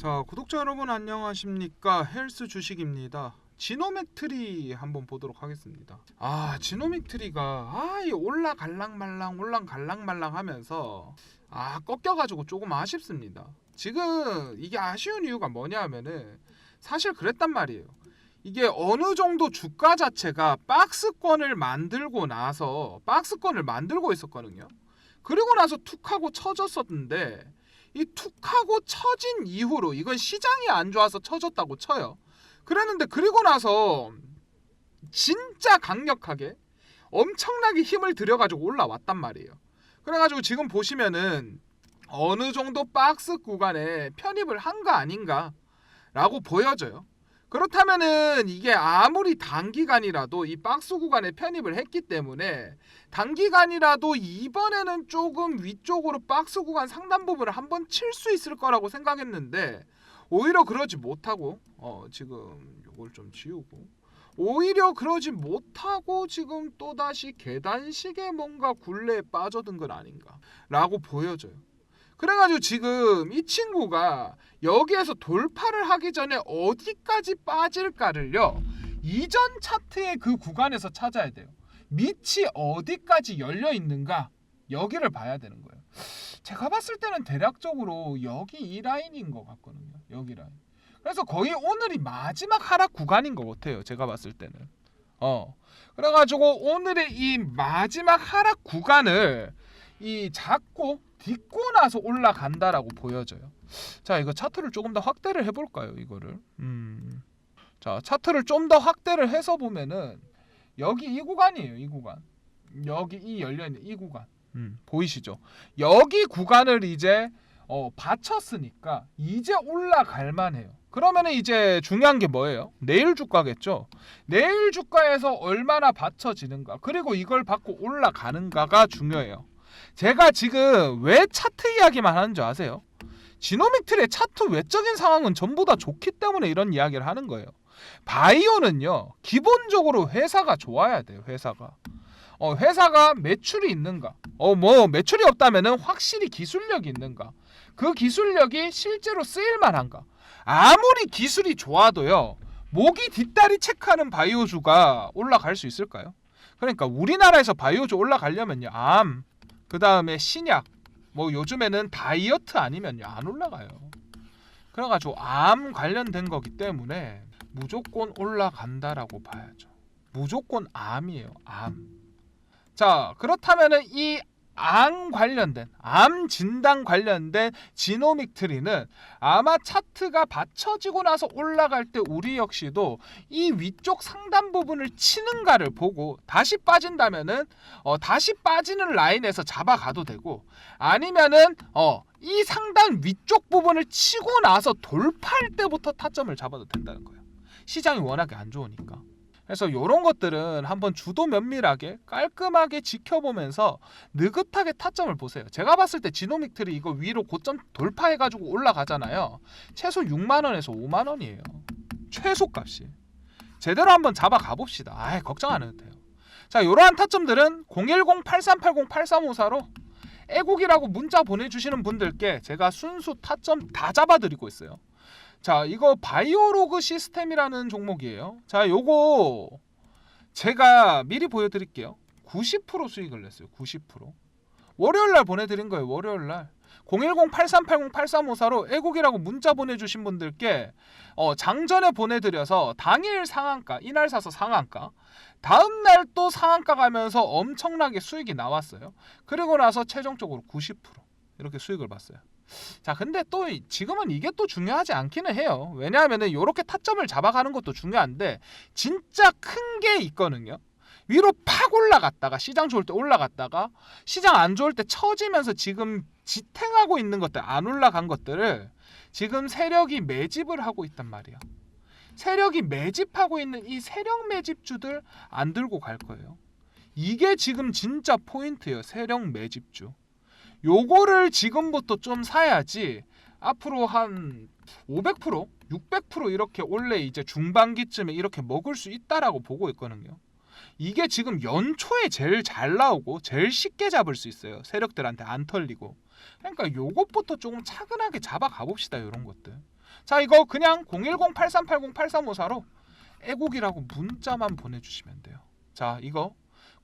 자 구독자 여러분 안녕하십니까? 헬스 주식입니다. 지노메트리 한번 보도록 하겠습니다. 아 지노메트리가 아이 올라갈랑말랑 올랑갈랑말랑 하면서 아 꺾여 가지고 조금 아쉽습니다. 지금 이게 아쉬운 이유가 뭐냐 하면은 사실 그랬단 말이에요. 이게 어느 정도 주가 자체가 박스권을 만들고 나서 박스권을 만들고 있었거든요. 그리고 나서 툭 하고 쳐졌었는데 이 툭하고 처진 이후로 이건 시장이 안 좋아서 처졌다고 쳐요. 그랬는데 그리고 나서 진짜 강력하게 엄청나게 힘을 들여가지고 올라왔단 말이에요. 그래가지고 지금 보시면은 어느 정도 박스 구간에 편입을 한 거 아닌가라고 보여져요. 그렇다면은 이게 아무리 단기간이라도 이 박스 구간에 편입을 했기 때문에 단기간이라도 이번에는 조금 위쪽으로 박스 구간 상단 부분을 한번 칠 수 있을 거라고 생각했는데 오히려 그러지 못하고 어 지금 요걸 좀 지우고 오히려 그러지 못하고 지금 또다시 계단식의 뭔가 굴레에 빠져든 건 아닌가라고 보여져요. 그래가지고 지금 이 친구가 여기에서 돌파를 하기 전에 어디까지 빠질까를요 이전 차트의 그 구간에서 찾아야 돼요. 밑이 어디까지 열려 있는가 여기를 봐야 되는 거예요. 제가 봤을 때는 대략적으로 여기 이 라인인 것 같거든요. 여기 라인. 그래서 거의 오늘이 마지막 하락 구간인 것 같아요. 제가 봤을 때는. 어. 그래가지고 오늘의 이 마지막 하락 구간을 이 잡고 딛고 나서 올라간다라고 보여져요. 자, 이거 차트를 조금 더 확대를 해볼까요? 이거를. 음. 자, 차트를 좀 더 확대를 해서 보면은 여기 이 구간이에요. 이 구간. 여기 이 열려 있는 이 구간. 음, 보이시죠? 여기 구간을 이제 어, 받쳤으니까 이제 올라갈 만해요. 그러면은 이제 중요한 게 뭐예요? 내일 주가겠죠. 내일 주가에서 얼마나 받쳐지는가 그리고 이걸 받고 올라가는가가 중요해요. 제가 지금 왜 차트 이야기만 하는 줄 아세요? 지노믹 틀의 차트 외적인 상황은 전부 다 좋기 때문에 이런 이야기를 하는 거예요. 바이오는요 기본적으로 회사가 좋아야 돼요 회사가 어 회사가 매출이 있는가 어 뭐 매출이 없다면은 확실히 기술력이 있는가 그 기술력이 실제로 쓰일 만한가 아무리 기술이 좋아도요 모기 뒷다리 체크하는 바이오주가 올라갈 수 있을까요? 그러니까 우리나라에서 바이오주 올라가려면요 암 그 다음에 신약 뭐 요즘에는 다이어트 아니면요 안 올라가요. 그래가지고 암 관련된 거기 때문에 무조건 올라간다라고 봐야죠. 무조건 암이에요. 암. 자 그렇다면은 이 암 관련된 암 진단 관련된 지노믹 트리는 아마 차트가 받쳐지고 나서 올라갈 때 우리 역시도 이 위쪽 상단 부분을 치는가를 보고 다시 빠진다면은 어, 다시 빠지는 라인에서 잡아가도 되고 아니면은 어, 이 상단 위쪽 부분을 치고 나서 돌파할 때부터 타점을 잡아도 된다는 거예요. 시장이 워낙에 안 좋으니까. 그래서 이런 것들은 한번 주도 면밀하게 깔끔하게 지켜보면서 느긋하게 타점을 보세요. 제가 봤을 때 지노믹 트리 이거 위로 고점 돌파해가지고 올라가잖아요. 최소 6만 원에서 5만 원이에요. 최소 값이. 제대로 한번 잡아 가봅시다. 아, 걱정 안 해도 돼요. 자, 이러한 타점들은 010-8380-8354로 애국이라고 문자 보내주시는 분들께 제가 순수 타점 다 잡아드리고 있어요. 자, 이거 바이오로그 시스템이라는 종목이에요. 자, 요거 제가 미리 보여드릴게요. 90% 수익을 냈어요. 90%. 월요일 날 보내드린 거예요. 월요일 날. 010-8380-8354로 애국이라고 문자 보내주신 분들께 어, 장전에 보내드려서 당일 상한가, 이날 사서 상한가, 다음 날 또 상한가 가면서 엄청나게 수익이 나왔어요. 그리고 나서 최종적으로 90% 이렇게 수익을 봤어요. 자, 근데 또 지금은 이게 또 중요하지 않기는 해요. 왜냐하면은 이렇게 타점을 잡아가는 것도 중요한데 진짜 큰 게 있거든요. 위로 팍 올라갔다가 시장 좋을 때 올라갔다가 시장 안 좋을 때 처지면서 지금 지탱하고 있는 것들 안 올라간 것들을 지금 세력이 매집을 하고 있단 말이야. 세력이 매집하고 있는 이 세력 매집주들 안 들고 갈 거예요. 이게 지금 진짜 포인트예요. 세력 매집주. 요거를 지금부터 좀 사야지 앞으로 한 500%, 600% 이렇게 원래 이제 중반기쯤에 이렇게 먹을 수 있다라고 보고 있거든요. 이게 지금 연초에 제일 잘 나오고 제일 쉽게 잡을 수 있어요. 세력들한테 안 털리고. 그러니까 요것부터 조금 차근하게 잡아 가 봅시다. 이런 것들. 자 이거 그냥 010-8380-8354로 애국이라고 문자만 보내주시면 돼요. 자 이거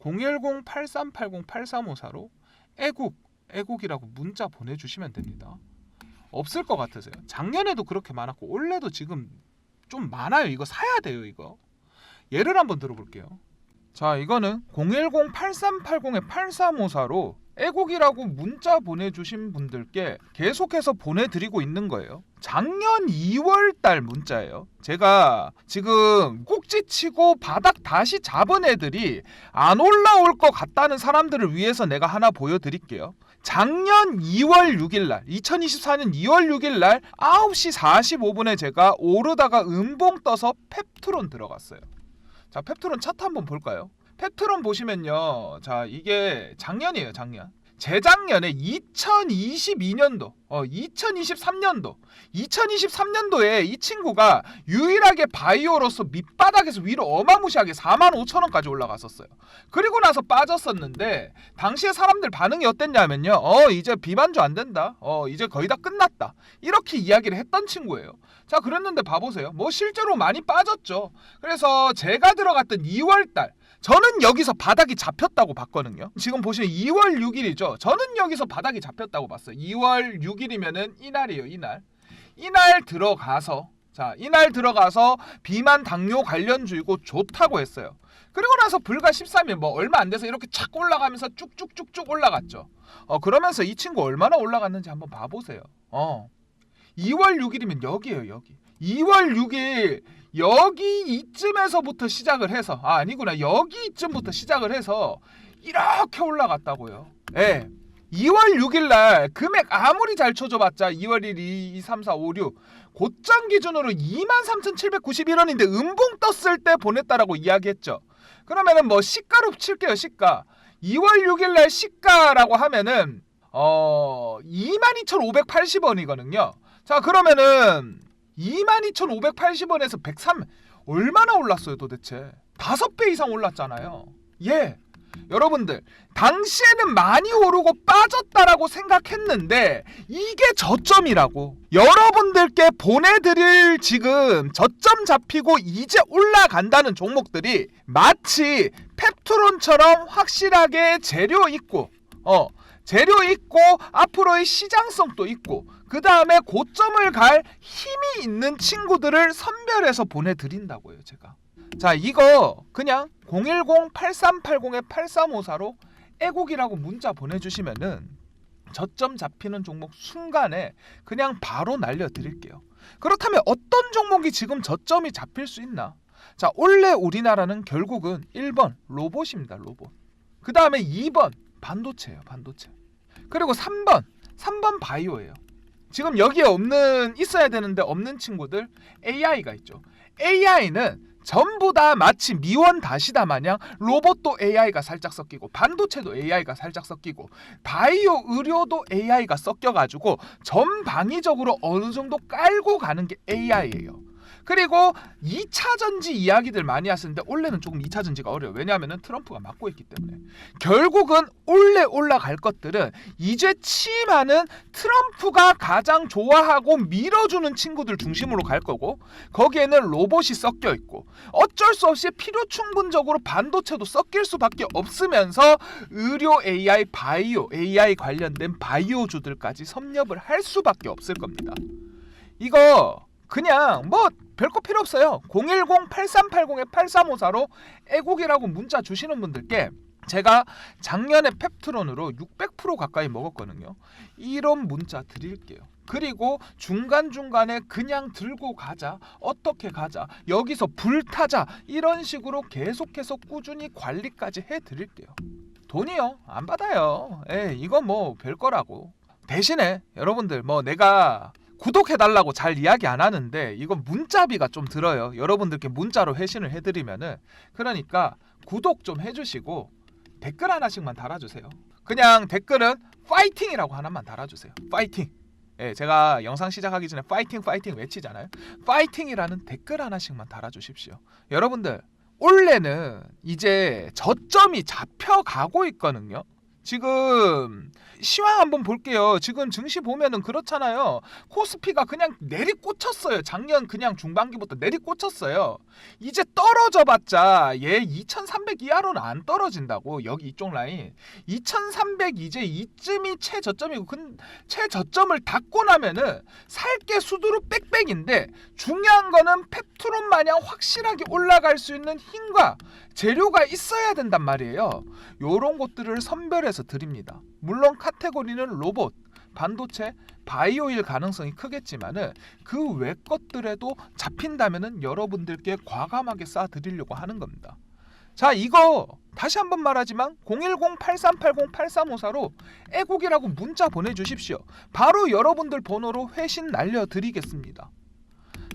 010-8380-8354로 애국 애국이라고 문자 보내주시면 됩니다. 없을 것 같으세요? 작년에도 그렇게 많았고 올해도 지금 좀 많아요. 이거 사야 돼요. 이거 예를 한번 들어볼게요. 자 이거는 010-8380-8354로 애국이라고 문자 보내주신 분들께 계속해서 보내드리고 있는 거예요. 작년 2월 달 문자예요. 제가 지금 꼭지치고 바닥 다시 잡은 애들이 안 올라올 것 같다는 사람들을 위해서 내가 하나 보여드릴게요. 작년 2월 6일 날, 2024년 2월 6일 날 9시 45분에 제가 오르다가 음봉 떠서 펩트론 들어갔어요. 자, 펩트론 차트 한번 볼까요? 펩트론 보시면요. 자, 이게 작년이에요, 작년. 재작년에 2022년도, 어, 2023년도, 2023년도에 이 친구가 유일하게 바이오로서 밑바닥에서 위로 어마무시하게 4만 5천 원까지 올라갔었어요. 그리고 나서 빠졌었는데 당시에 사람들 반응이 어땠냐면요. 어, 이제 비반주 안 된다. 어, 이제 거의 다 끝났다. 이렇게 이야기를 했던 친구예요. 자, 그랬는데 봐보세요. 뭐 실제로 많이 빠졌죠. 그래서 제가 들어갔던 2월 달 저는 여기서 바닥이 잡혔다고 봤거든요. 지금 보시면 2월 6일이죠. 저는 여기서 바닥이 잡혔다고 봤어요. 2월 6일이면은 이날이에요. 이날. 이날 들어가서 자, 이날 들어가서 비만 당뇨 관련주이고 좋다고 했어요. 그리고 나서 불과 13일 뭐 얼마 안 돼서 이렇게 착 올라가면서 쭉쭉쭉쭉 올라갔죠. 어, 그러면서 이 친구 얼마나 올라갔는지 한번 봐 보세요. 어. 2월 6일이면 여기에요, 여기. 2월 6일 여기 이쯤에서부터 시작을 해서 아 아니구나 여기 이쯤부터 시작을 해서 이렇게 올라갔다고요. 예. 2월 6일 날 금액 아무리 잘 쳐줘봤자 2월 1, 2, 2, 3, 4, 5, 6 고점 기준으로 23,791원인데 음봉 떴을 때 보냈다라고 이야기했죠. 그러면은 뭐 시가로 칠게요 시가. 2월 6일 날 시가라고 하면은 어 22,580원이거든요. 자 그러면은 22,580원에서 103 얼마나 올랐어요 도대체? 다섯 배 이상 올랐잖아요. 예. 여러분들 당시에는 많이 오르고 빠졌다라고 생각했는데 이게 저점이라고 여러분들께 보내드릴 지금 저점 잡히고 이제 올라간다는 종목들이 마치 펩트론처럼 확실하게 재료 있고 어 재료 있고 앞으로의 시장성도 있고 그 다음에 고점을 갈 힘이 있는 친구들을 선별해서 보내드린다고요 제가. 자 이거 그냥 010-8380-8354로 애국이라고 문자 보내주시면은 저점 잡히는 종목 순간에 그냥 바로 날려드릴게요. 그렇다면 어떤 종목이 지금 저점이 잡힐 수 있나? 자 원래 우리나라는 결국은 1번 로봇입니다 로봇. 그 다음에 2번 반도체예요 반도체. 그리고 3번 3번 바이오예요. 지금 여기에 없는 있어야 되는데 없는 친구들 AI가 있죠. AI는 전부 다 마치 미원 다시다 마냥 로봇도 AI가 살짝 섞이고 반도체도 AI가 살짝 섞이고 바이오 의료도 AI가 섞여가지고 전방위적으로 어느 정도 깔고 가는 게 AI예요. 그리고 2차 전지 이야기들 많이 하시는데 올해는 조금 2차 전지가 어려워요. 왜냐하면 트럼프가 막고 있기 때문에. 결국은 올해 올라갈 것들은 이제 취임하는 트럼프가 가장 좋아하고 밀어주는 친구들 중심으로 갈 거고 거기에는 로봇이 섞여 있고 어쩔 수 없이 필요 충분적으로 반도체도 섞일 수밖에 없으면서 의료 AI, 바이오 AI 관련된 바이오주들까지 섭렵을 할 수밖에 없을 겁니다. 이거 그냥 뭐 별거 필요 없어요. 010-8380-8354로 애국이라고 문자 주시는 분들께 제가 작년에 펩트론으로 600% 가까이 먹었거든요. 이런 문자 드릴게요. 그리고 중간중간에 그냥 들고 가자. 어떻게 가자. 여기서 불타자. 이런 식으로 계속해서 꾸준히 관리까지 해 드릴게요. 돈이요? 안 받아요. 에 이건 뭐 별거라고. 대신에 여러분들 뭐 내가 구독해달라고 잘 이야기 안 하는데 이건 문자비가 좀 들어요. 여러분들께 문자로 회신을 해드리면은 그러니까 구독 좀 해주시고 댓글 하나씩만 달아주세요. 그냥 댓글은 파이팅이라고 하나만 달아주세요. 파이팅. 예, 제가 영상 시작하기 전에 파이팅 파이팅 외치잖아요. 파이팅이라는 댓글 하나씩만 달아주십시오. 여러분들 올해는 이제 저점이 잡혀가고 있거든요. 지금 시황 한번 볼게요. 지금 증시 보면은 그렇잖아요. 코스피가 그냥 내리꽂혔어요. 작년 그냥 중반기부터 내리꽂혔어요. 이제 떨어져 봤자 얘 2,300 이하로는 안 떨어진다고 여기 이쪽 라인 2,300 이제 이쯤이 최저점이고 근 최저점을 닫고 나면은 살게 수두로 빽빽인데 중요한 거는 펩트론 마냥 확실하게 올라갈 수 있는 힘과 재료가 있어야 된단 말이에요. 요런 것들을 선별해서 드립니다. 물론 카테고리는 로봇, 반도체, 바이오일 가능성이 크겠지만은 그 외 것들에도 잡힌다면은 여러분들께 과감하게 쏴 드리려고 하는 겁니다. 자, 이거 다시 한번 말하지만 010-8380-8354로 애국이라고 문자 보내주십시오. 바로 여러분들 번호로 회신 날려드리겠습니다.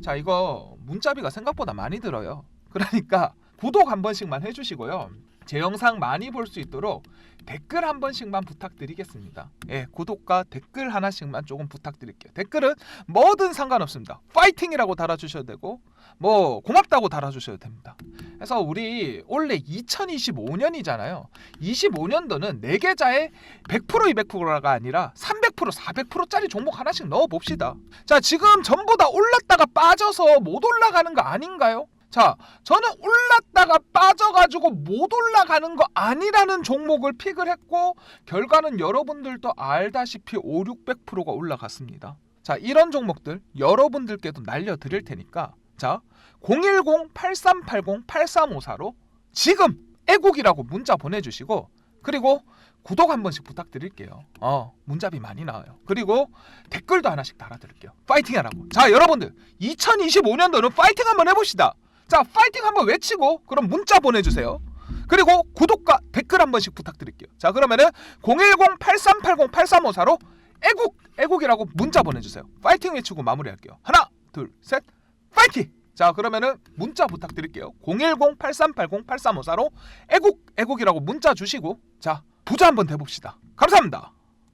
자, 이거 문자비가 생각보다 많이 들어요. 그러니까 구독 한 번씩만 해주시고요. 제 영상 많이 볼 수 있도록 댓글 한 번씩만 부탁드리겠습니다. 예, 구독과 댓글 하나씩만 조금 부탁드릴게요. 댓글은 뭐든 상관없습니다. 파이팅이라고 달아주셔도 되고 뭐 고맙다고 달아주셔도 됩니다. 그래서 우리 올해 2025년이잖아요. 25년도는 내 계좌에 100% 200%가 아니라 300% 400%짜리 종목 하나씩 넣어 봅시다. 자, 지금 전부 다 올랐다가 빠져서 못 올라가는 거 아닌가요? 자, 저는 올랐다가 빠져가지고 못 올라가는 거 아니라는 종목을 픽을 했고 결과는 여러분들도 알다시피 5, 600%가 올라갔습니다. 자, 이런 종목들 여러분들께도 날려드릴 테니까 자, 010-8380-8354로 지금 애국이라고 문자 보내주시고 그리고 구독 한 번씩 부탁드릴게요. 어, 문자비 많이 나와요. 그리고 댓글도 하나씩 달아드릴게요. 파이팅 하라고. 자, 여러분들 2025년도는 파이팅 한번 해봅시다. 자, 파이팅 한번 외치고 그럼 문자 보내주세요. 그리고 구독과 댓글 한 번씩 부탁드릴게요. 자, 그러면은 010-8380-8354로 애국 애국이라고 문자 보내주세요. 파이팅 외치고 마무리할게요. 하나, 둘, 셋, 파이팅! 자, 그러면은 문자 부탁드릴게요. 010-8380-8354로 애국 애국이라고 문자 주시고 자 부자 한번 돼봅시다. 감사합니다.